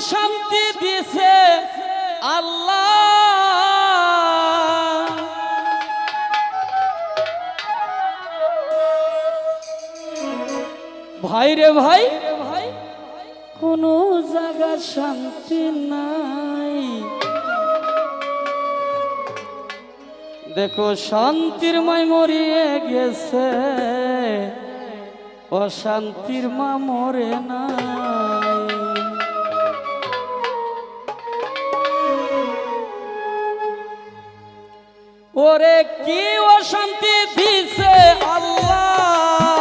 অশান্তি দিছে আল্লাহ। ভাই রে ভাই, কোনো জায়গা শান্তি নাই। দেখো, শান্তির মাই মরিয়ে গেছে, অশান্তির মা মরে নাই ওরে কি অশান্তি দিছে আল্লাহ?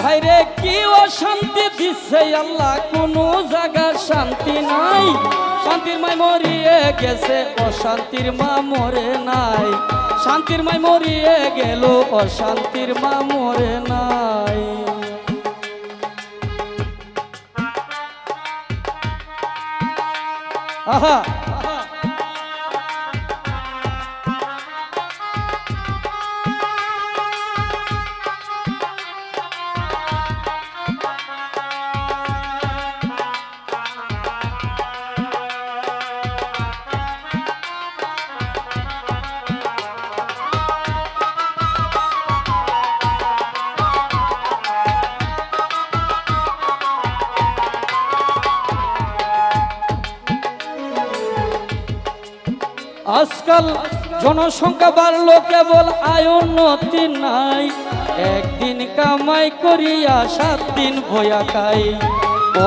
ভাইরে, কি অশান্তি দিছে আল্লাহ? কোনো জায়গা শান্তি নাই। শান্তির মাই মরিয়ে গেছে, অশান্তির মা মরে নাই। শান্তির মাই মরিয়ে গেল, অশান্তির মা মরে নাই। আহা! আজকাল জনসংখ্যা বাড়লো, কেবল আয় উন্নতি নাই। একদিন কামাই করিয়া, সাত দিন ভয়া খাই।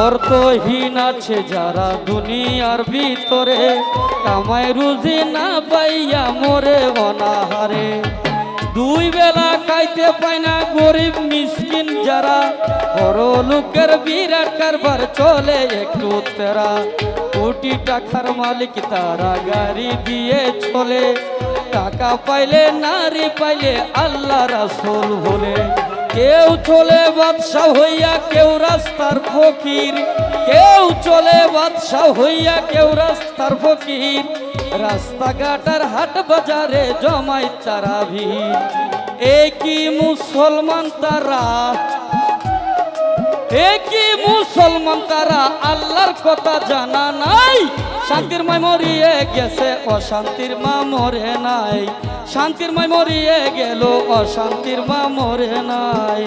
অর্থহীন আছে যারা দুনিয়ার ভিতরে। কামাই রুজি না পাইয়া মরে অনাহারে। দুই বেলা খাইতে পায় না গরিব, মিসকিন যারা বড় লোকের বিরাট কারবার চলে একটু তেরা কোটি টাকার মালিক তারা গাড়ি দিয়ে চলে। টাকা পাইলে, নারী পাইলে আল্লাহ রাসুল বলে। কেউ চলে বাদশাহ হইয়া কেউ রাস্তার ফকির। কেউ চলে বাদশাহ হইয়া কেউ রাস্তার ফকির। রাস্তাঘাটার হাট বাজারে জমাই তারা ভিড়। একই মুসলমান তারা? একই মুসলমান তারা আল্লাহর কথা জানা নাই? শান্তির মাই মরিয়ে গেছে, অশান্তির মা মরে নাই। শান্তির মাই মরিয়ে গেল, অশান্তির মা মরে নাই।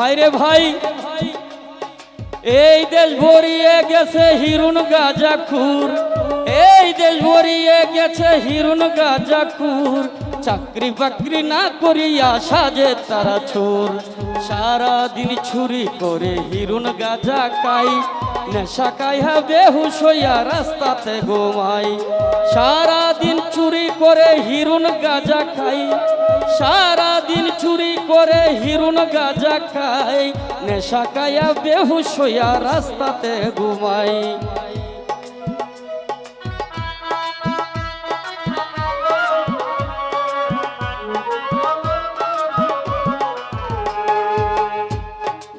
ভাইরে ভাই, এই দেশ ভরিয়ে গেছে হিরুন গাজা গাজাখুর। এই দেশ ভরিয়ে গেছে হিরুন গাজা গাজাখুর। চাকরি বাকরি না করি আসা যে তারা ছুর সারাদিন ছুরি করে হিরুন গাজা খাই নেশা খাইয়া বেহুশ হইয়া রাস্তাতে ঘুমাই। সারা দিন চুরি করে হিরুন গাজা খাই। সারা দিন চুরি করে হিরুন গাজা খাই। নেশা খাইয়া বেহুশ হইয়া রাস্তাতে ঘুমাই।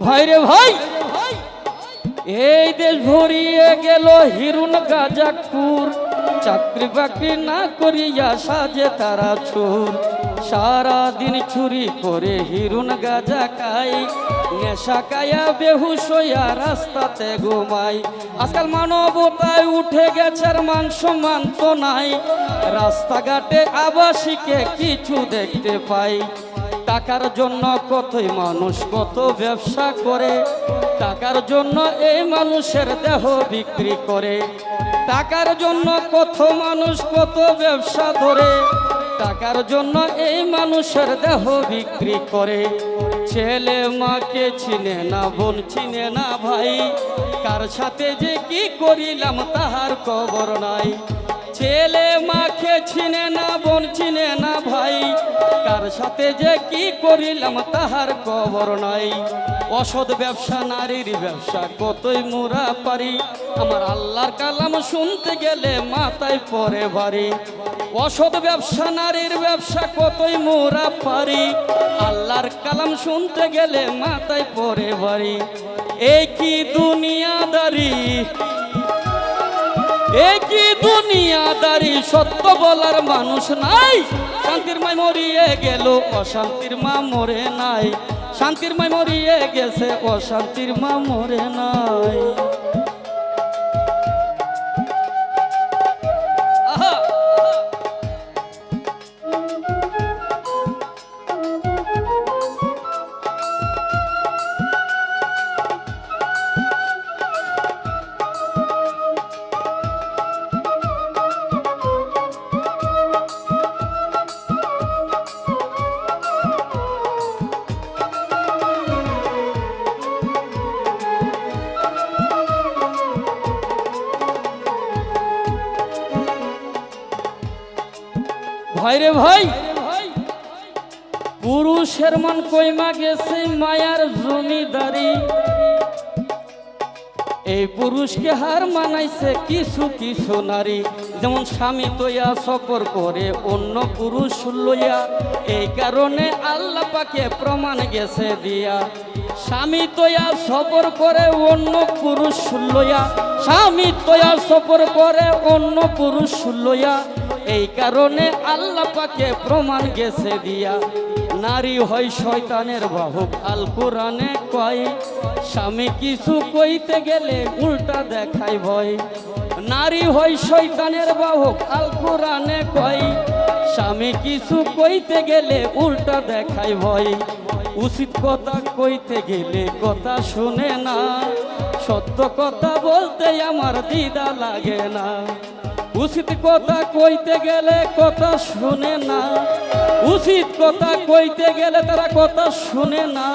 ভাইরে ভাই! এই দেশ ভরিয়ে গেল হিরুন গাজাকুর চাকরি বাকরি না করিয়া সাজে তারা চোর সারা দিন চুরি করে হিরুন গাজা খাই। নেশা কায়া বেহুশ হইয়া রাস্তাতে ঘুমাই। আজকাল মানবতায় উঠে গেছে মান সম্মান তো নাই। রাস্তাঘাটে আবাসিকে কিছু দেখতে পাই। টাকার জন্য কতই মানুষ কত ব্যবসা করে, টাকার জন্য এই মানুষের দেহ বিক্রি করে, টাকার জন্য কত মানুষ কত ব্যবসা ধরে, টাকার জন্য এই মানুষের দেহ বিক্রি করে। ছেলে মাকে চিনে না, বোন চিনে না ভাই, কার সাথে যে কি করিলাম তাহার খবর নাই। ছেলে মাকে চিনে না, বোন চিনে না ভাই কার সাথে যে কি করিলাম তাহার কবর নাই। অসৎ ব্যবসা, নারীর ব্যবসা, কতই মোরা পারি। আমার আল্লাহর কালাম শুনতে গেলে মাথায় পরে ভারী। অসৎ ব্যবসা, নারীর ব্যবসা, কতই মোরা পারি। আল্লাহর কালাম শুনতে গেলে মাথায় পরে ভারী। এই কি দুনিয়াদারি একই দুনিয়াদারি? সত্য বলার মানুষ নাই। শান্তির মাই মরিয়ে গেল, অশান্তির মা মরে নাই। শান্তির মাই মরিয়ে গেছে, অশান্তির মা মরে নাই। ভাই রে ভাই। পুরুষের মন কইমা গেছে মায়ার জমিদারি। এই পুরুষকে হার মানাইছে কিছু কিছু নারী। যেমন স্বামী তৈয়া সফর করে, অন্য পুরুষ লইয়া। এই কারণে আল্লাহ পাকে প্রমাণ গেছে দিয়া। স্বামী তৈয়া সফর করে, অন্য পুরুষ লইয়া। স্বামী তৈয়া সফর করে, অন্য পুরুষ লইয়া। এই কারণে আল্লাহ পাকে প্রমাণ গেছে দিয়া। নারী হয় শয়তানের বাহক। আল কোরআনে কয়, স্বামী কিছু কইতে গেলে উল্টা দেখায় ভয়। নারী হয় শয়তানের বাহক। আল কোরআনে কয়, স্বামী কিছু কইতে গেলে উল্টা দেখায় ভয়। উচিত কথা কইতে গেলে কথা শুনে না। সত্য কথা বলতে আমার দিদা লাগে না। উচিত কথা কইতে গেলে কথা শুনে না। উচিত কথা কইতে গেলে তারা কথা শুনে না।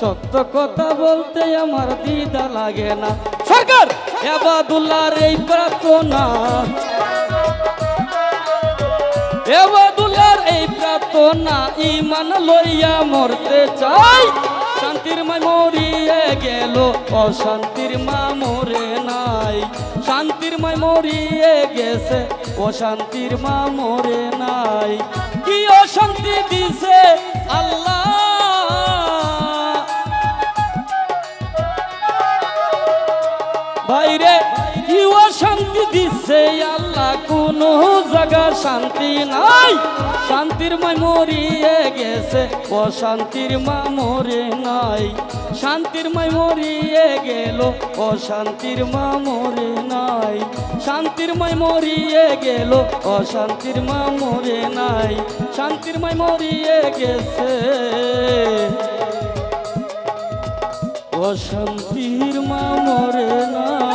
সত্য কথা বলতে আমার দিদা লাগে না। সরকার, এবাদুল্লাহর এই প্রার্থনা। এবাদুল্লাহর এই প্রার্থনা ইমান লইয়া মরতে চাই। শান্তির মা মরিয়ে গেল অশান্তির মা মরে নাই। শান্তির মা মরিয়ে গেছে অশান্তির মা মরে নাই। কি অশান্তি দিছে আল্লাহ। বাইরে কি অশান্তি দিচ্ছে আল্লাহ কোন জায়গা শান্তি নাই। শান্তির মা মরিয়ে গেছে, অশান্তির মা মরে নাই। শান্তির মা মরিয়ে গেল, অশান্তির মা মরে নাই। শান্তির মা মরিয়ে গেল, অশান্তির মা মরে নাই। শান্তির মা মরিয়ে গেছে, অশান্তির মা মরে না